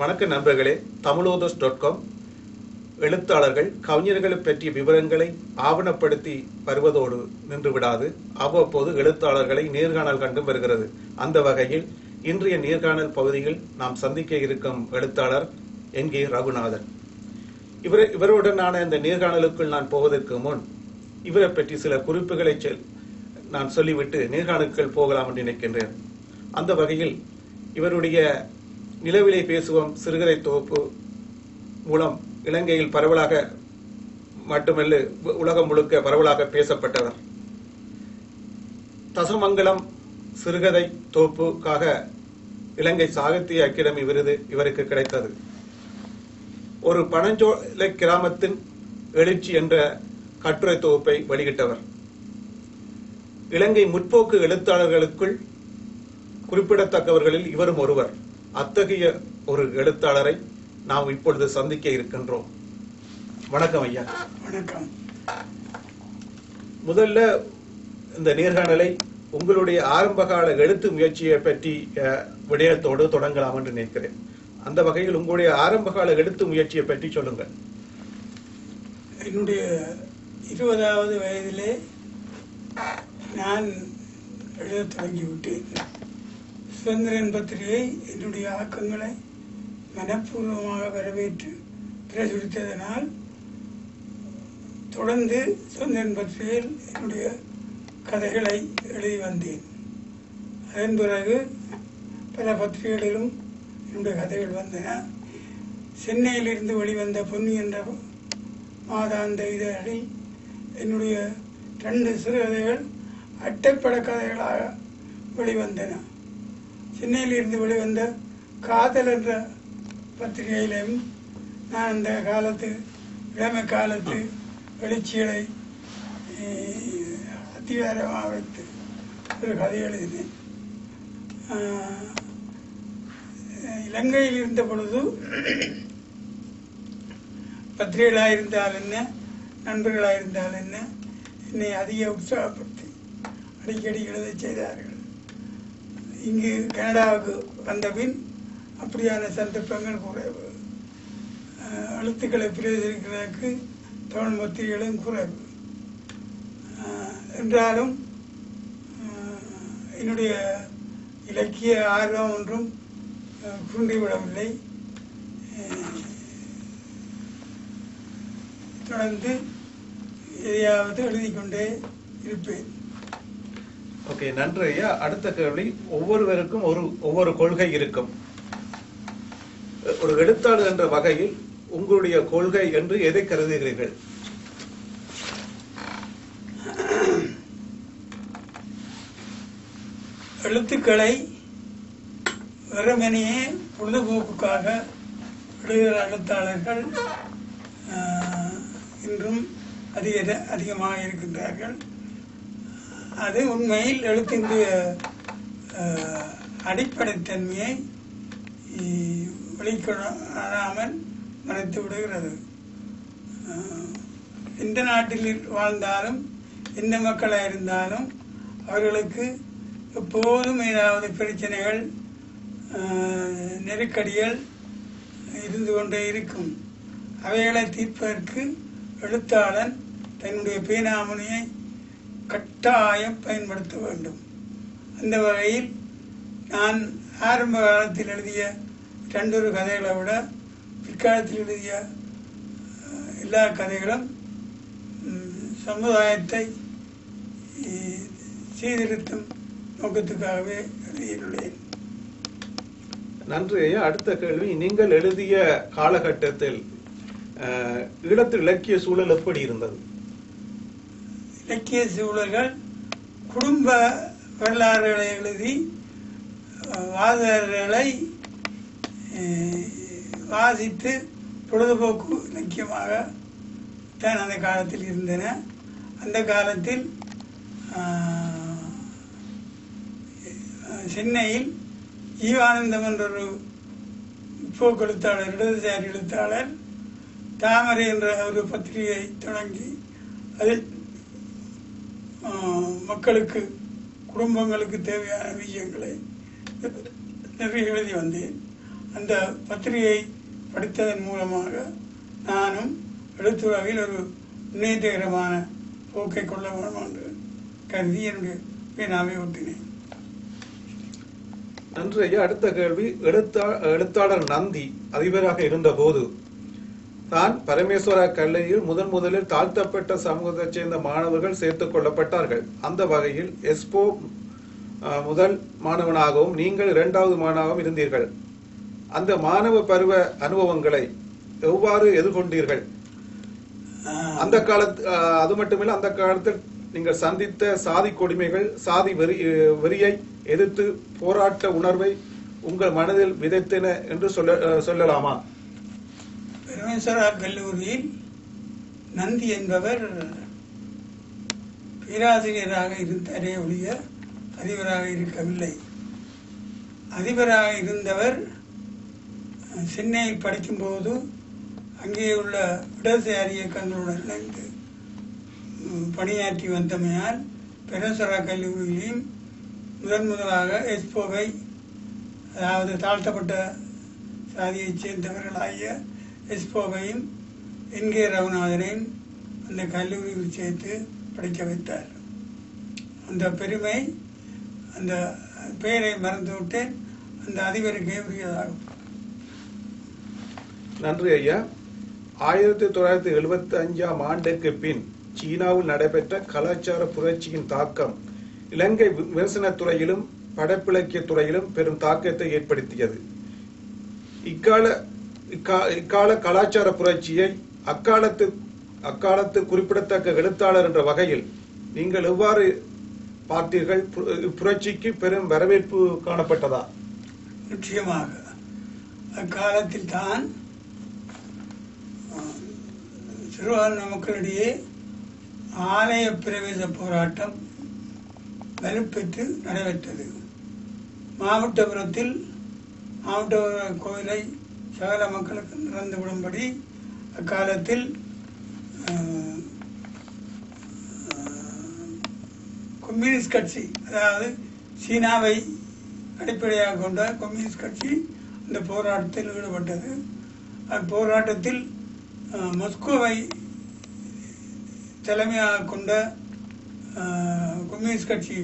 வணக்க நண்பர்களே தமிழோதஸ் dot com எழுத்தாளர்கள் கவிஞர்களை பற்றிய விவரங்களை ஆவணப்படுத்தி வருவதோடு நின்று விடாது. அவ்வப்போது எழுத்தாளர்களை நேர்காணல் கண்டு வருகிறது. அந்த வகையில் இன்றைய நேர்காணல் பகுதியில் நாம் சந்திக்க இருக்கும் எழுத்தாளர் என் கே ரகுநாதன். இவர் இவருடனான இந்த நேர்காணலுக்குள் நான் போவதற்கு முன் இவரை பற்றி சில குறிப்புகளை செல் நான் சொல்லிவிட்டு நேர்காணலுக்குள் போகலாம் என்று நினைக்கின்றேன். அந்த வகையில் இவருடைய நிலவிலை பேசுவோம் சிறுகதை தொகுப்பு மூலம் இலங்கையில் பரவலாக மட்டுமல்ல உலகம் முழுக்க பரவலாக பேசப்பட்டவர். தசமங்கலம் சிறுகதை தொகுப்புக்காக இலங்கை சாகித்ய அகாடமி விருது இவருக்கு கிடைத்தது. ஒரு பனஞ்சோலை கிராமத்தின் எழுச்சி என்ற கட்டுரை தொகுப்பை வெளியிட்டவர். இலங்கை முற்போக்கு எழுத்தாளர்களுக்குள் குறிப்பிடத்தக்கவர்களில் இவரும் ஒருவர். அத்தகைய ஒரு எழுத்தாளரை நாம் இப்பொழுது சந்திக்க இருக்கின்றோம். வணக்கம் ஐயா. வணக்கம். முதல்ல இந்த நேர்காணலை உங்களுடைய ஆரம்பகால எழுத்து முயற்சியை பற்றி விடயத்தோடு தொடங்கலாம் என்று நினைக்கிறேன். அந்த வகையில் உங்களுடைய ஆரம்பகால எழுத்து முயற்சியை பற்றி சொல்லுங்கள். என்னுடைய இருபதாவது வயதிலே நான் எழுதத் தொடங்கிவிட்டேன். சுதந்திரன் பத்திரிகை என்னுடைய ஆக்கங்களை மனப்பூர்வமாக வரவேற்று பிரசுரித்ததனால் தொடர்ந்து சுதந்திரன் பத்திரிகையில் என்னுடைய கதைகளை எழுதி வந்தேன். அதன் பிறகு பல பத்திரிகைகளிலும் என்னுடைய கதைகள் வந்தன. சென்னையிலிருந்து வெளிவந்த பொன்னி என்ற மாதாந்த இதழில் என்னுடைய ரெண்டு சிறுகதைகள் அட்டைப்பட கதைகளாக வெளிவந்தன. சென்னையில் இருந்து வெளிவந்த காதல் என்ற பத்திரிகையிலும் நான் அந்த காலத்து இளமை காலத்து எழுச்சிகளை அஹ், வைத்து ஒரு கதை எழுதினேன். இலங்கையில் இருந்த பொழுது பத்திரிகைகளாக இருந்தால் என்ன நண்பர்களாக இருந்தால் என்ன என்னை அதிக உற்சாகப்படுத்தி அடிக்கடி எழுத செய்தார்கள். இங்கு கனடாவுக்கு வந்த பின் அப்படியான சந்தர்ப்பங்கள் குறைவு அஹ், எழுத்துக்களை பிரயோஜனிக்கிறதுக்கு தமிழ் மத்திரிகளும் குறைவு என்றாலும் என்னுடைய இலக்கிய ஆர்வம் ஒன்றும் குன்றிவிடவில்லை. தொடர்ந்து எதையாவது எழுதி கொண்டே இருப்பேன். ஓகே நன்றி ஐயா அடுத்த கேள்வி ஒவ்வொருவருக்கும் ஒரு ஒவ்வொரு கொள்கை இருக்கும். ஒரு எழுத்தாளர் என்ற வகையில் உங்களுடைய கொள்கை என்று எதை கருதுகிறீர்கள்? எழுத்துக்களை வெறுமனையே பொழுதுபோக்குக்காக எழுதுகிற எழுத்தாளர்கள் இன்றும் அதிக அதிகமாக இருக்கின்றார்கள். அது உண்மையில் எழுத்தினுடைய அடிப்படைத்தன்மையை வெளிக்கொள்ளாமல் வெளிக்கொணராமல் மறைத்து விடுகிறது. எந்த நாட்டில் வாழ்ந்தாலும் எந்த மக்களாக இருந்தாலும் அவர்களுக்கு எப்போதும் ஏதாவது பிரச்சனைகள் நெருக்கடிகள் இருந்து கொண்டே இருக்கும். அவைகளை தீர்ப்பதற்கு எழுத்தாளன் தன்னுடைய பேனாமணியை கட்டாயம் பயன்படுத்த வேண்டும் அந்த வகையில் நான் ஆரம்ப காலத்தில் எழுதிய ரெண்டொரு கதைகளை விட பிற்காலத்தில் எழுதிய எல்லா கதைகளும் சமுதாயத்தை சீர்திருத்தும் நோக்கத்துக்காகவே எழுதியுள்ளேன். நன்றி ஐயா. அடுத்த கேள்வி நீங்கள் எழுதிய காலகட்டத்தில் அஹ், ஈழத்து இலக்கிய சூழல் எப்படி இருந்தது? இலக்கிய சூழல்கள் குடும்ப வரலாறுகளை எழுதி வாதர்களை வாசகர்களை வாசித்து பொழுதுபோக்கு இலக்கியமாக தான் அந்த காலத்தில் இருந்தன. அந்த காலத்தில் சென்னையில் ஜீவானந்தம் என்ற ஒரு போக்கு எழுத்தாளர் இடதுசாரி எழுத்தாளர் தாமரை என்ற ஒரு பத்திரிகை தொடங்கி அதில் மக்களுக்கு குடும்பங்களுக்கு தேவையான விஷயங்களை நிறைய எழுதி வந்தேன். அந்த பத்திரிகை படித்ததன் மூலமாக நானும் எழுத்துறவில் ஒரு முன்னேற்றகரமான போக்கை கொள்ள வேண்டும் என்று கருதி என்னுடைய பேனாவை ஒட்டினேன் நன்றி ஐயா. அடுத்த கேள்வி எழுத்தா எழுத்தாளர் நந்தி அதிபராக இருந்தபோது தான் பரமேஸ்வரா கல்லூரியில் முதன் முதலில் தாழ்த்தப்பட்ட சமூகத்தைச் சேர்ந்த மாணவர்கள் சேர்த்துக் கொள்ளப்பட்டார்கள். அந்த வகையில் எஸ்போ முதல் மாணவனாகவும் நீங்கள் இரண்டாவது மாணவனாகவும் இருந்தீர்கள். அந்த மாணவ பருவ அனுபவங்களை எவ்வாறு எதிர்கொண்டீர்கள்? அந்த காலத்து அது மட்டுமில்ல அந்த காலத்தில் நீங்கள் சந்தித்த சாதி கொடுமைகள் சாதி வெறி வெறியை எதிர்த்து போராட்ட உணர்வை உங்கள் மனதில் விதைத்தன என்று சொல்ல சொல்லலாமா? திருவேஸ்வரா கல்லூரியில் நந்தி என்பவர் பேராசிரியராக இருந்தாரே ஒழிய அதிபராக இருக்கவில்லை. அதிபராக இருந்தவர் சென்னையில் படிக்கும்போது அங்கே உள்ள இடதுசாரி இயக்கங்களுடன் இணைந்து பணியாற்றி வந்தமையால் பெரசரா கல்லூரியிலும் முதன் முதலாக எஸ்போவை அதாவது தாழ்த்தப்பட்ட சாதியைச் சேர்ந்தவர்களாகிய எஸ்போவையும் என் கே ரகுநாதனையும் அந்த கல்லூரியில் சேர்த்து படிக்க வைத்தார். அந்த பெருமை அந்த பெயரை மறந்துவிட்டு அந்த அதிபருக்கே உரியதாகும். நன்றி ஐயா. ஆயிரத்தி தொள்ளாயிரத்தி எழுபத்தி அஞ்சாம் ஆண்டுக்கு பின் சீனாவில் நடைபெற்ற கலாச்சார புரட்சியின் தாக்கம் இலங்கை வி- விமர்சனத் துறையிலும் படப்பிலக்கிய துறையிலும் பெரும் தாக்கத்தை ஏற்படுத்தியது. இக்கால இக்கால கலாச்சார புரட்சியை அக்காலத்து அக்காலத்து குறிப்பிடத்தக்க எழுத்தாளர் என்ற வகையில் நீங்கள் எவ்வாறு பார்த்தீர்கள்? புரட்சிக்கு பெரும் வரவேற்பு காணப்பட்டதா? நிச்சயமாக. அக்காலத்தில் தான் அஹ், சிறுபான்மை மக்களிடையே ஆலய பிரவேச போராட்டம் வலுப்பெற்று நடைபெற்றது. மாவட்டபுரத்தில் மாவட்டபுரம் கோயிலை சகல மக்களுக்கு நடந்து விடும்படி அக்காலத்தில் கம்யூனிஸ்ட் கட்சி அதாவது சீனாவை அடிப்படையாக கொண்ட கம்யூனிஸ்ட் கட்சி இந்த போராட்டத்தில் ஈடுபட்டது. அப்போராட்டத்தில் மஸ்கோவை தலைமையாக கொண்ட கம்யூனிஸ்ட் கட்சி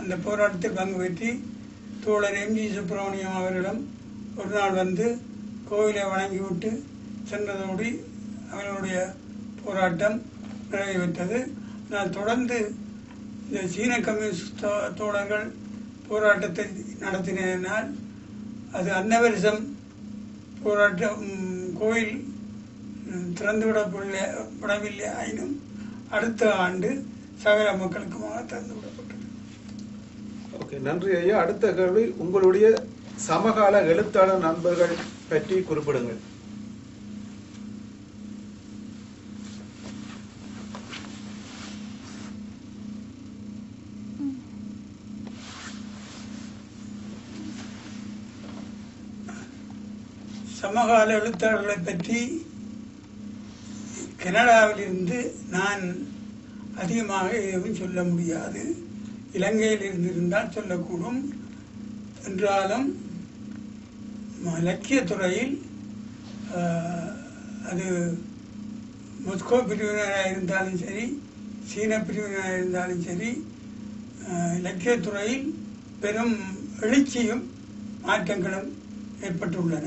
அந்த போராட்டத்தில் பங்கு பெற்றி தோழர் எம்ஜி சுப்பிரமணியம் அவர்களிடம் ஒரு நாள் வந்து கோவிலை வணங்கிவிட்டு சென்றதோடு அவர்களுடைய போராட்டம் நிறைவேற்றது நான் தொடர்ந்து இந்த சீன கம்யூனிஸ்ட் தோ- தோழர்கள் போராட்டத்தை நடத்தினால் அது அன்னவரிசம் போராட்டம் கோயில் திறந்துவிடப்படவில்லை விடவில்லை ஆயினும் அடுத்த ஆண்டு சகல மக்களுக்குமாக திறந்து விடப்பட்டது ஓகே நன்றி ஐயா. அடுத்த கேள்வி உங்களுடைய சமகால எழுத்தாளர் நண்பர்கள் பற்றி குறிப்பிடுங்கள். சமகால எழுத்தாளர்களை பற்றி கனடாவிலிருந்து நான் அதிகமாக எதுவும் சொல்ல முடியாது. இலங்கையில் இருந்திருந்தால் சொல்லக்கூடும். என்றாலும் ம- துறையில் அது மொஸ்கோ பிரிவினராக இருந்தாலும் சரி சீன பிரிவினராக இருந்தாலும் சரி ஆஹ், துறையில் பெரும் எழுச்சியும் மாற்றங்களும் ஏற்பட்டுள்ளன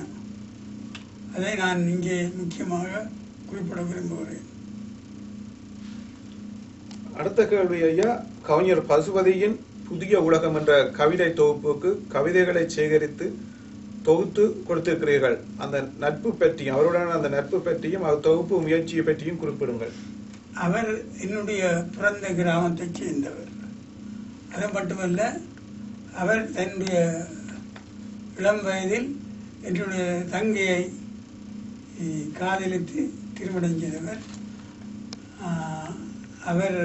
அதை நான் இங்கே முக்கியமாக குறிப்பிட விரும்புகிறேன் அடுத்த கேள்வி ஐயா கவிஞர் பசுபதியின் புதிய உலகம் என்ற கவிதை தொகுப்புக்கு கவிதைகளை சேகரித்து தொகுத்து கொடுத்திருக்கிறீர்கள். அந்த நட்பு பற்றியும் அவருடன் அந்த நட்பு பற்றியும் அவர் தொகுப்பு முயற்சியை பற்றியும் குறிப்பிடுங்கள். அவர் என்னுடைய பிறந்த கிராமத்தைச் சேர்ந்தவர். அது மட்டுமல்ல அவர் தன்னுடைய இளம் வயதில் என்னுடைய தங்கையை காதலித்து திருமணம் செய்தவர். அவர்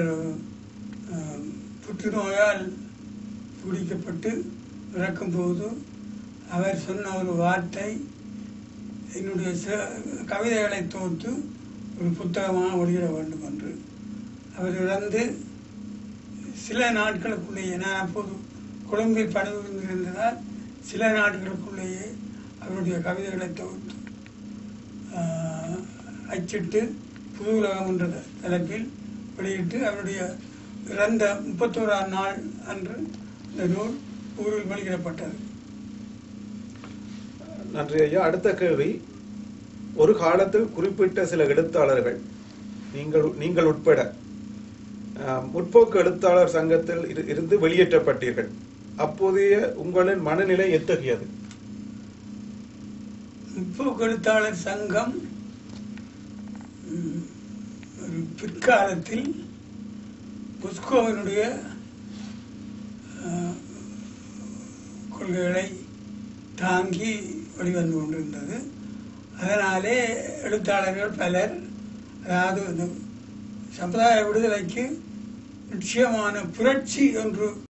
புற்றுநோயால் துடிக்கப்பட்டு இறக்கும்போது அவர் சொன்ன ஒரு வார்த்தை என்னுடைய கவிதைகளை தொகுத்து ஒரு புத்தகமாக வெளியிட வேண்டும் என்று. அவர் இறந்து சில நாட்களுக்குள்ளேயே நான் அப்போது கொழும்பில் பணிபுரிந்திருந்ததால் சில நாட்களுக்குள்ளேயே அவருடைய கவிதைகளை தொகுத்து அச்சிட்டு புது உலகம் என்ற தலைப்பில் வெளியிட்டு அவருடைய இறந்த முப்பத்தோராம் நாள் அன்று இந்த நூல் ஊரில் வெளியிடப்பட்டது. நன்றி ஐயா அடுத்த கேள்வி ஒரு காலத்தில் குறிப்பிட்ட சில எழுத்தாளர்கள் நீங்கள் நீங்கள் உட்பட முற்போக்கு எழுத்தாளர் சங்கத்தில் இரு- இருந்து வெளியேற்றப்பட்டீர்கள். அப்போதைய உங்களின் மனநிலை எத்தகையது? முற்போக்கு எழுத்தாளர் சங்கம் பிற்காலத்தில் புஸ்கோவினுடைய கொள்கைகளை தாங்கி வெளிவந்து கொண்டிருந்தது. அதனாலே எழுத்தாளர்கள் பலர் அதாவது இந்த சமுதாய விடுதலைக்கு நிச்சயமான புரட்சி என்று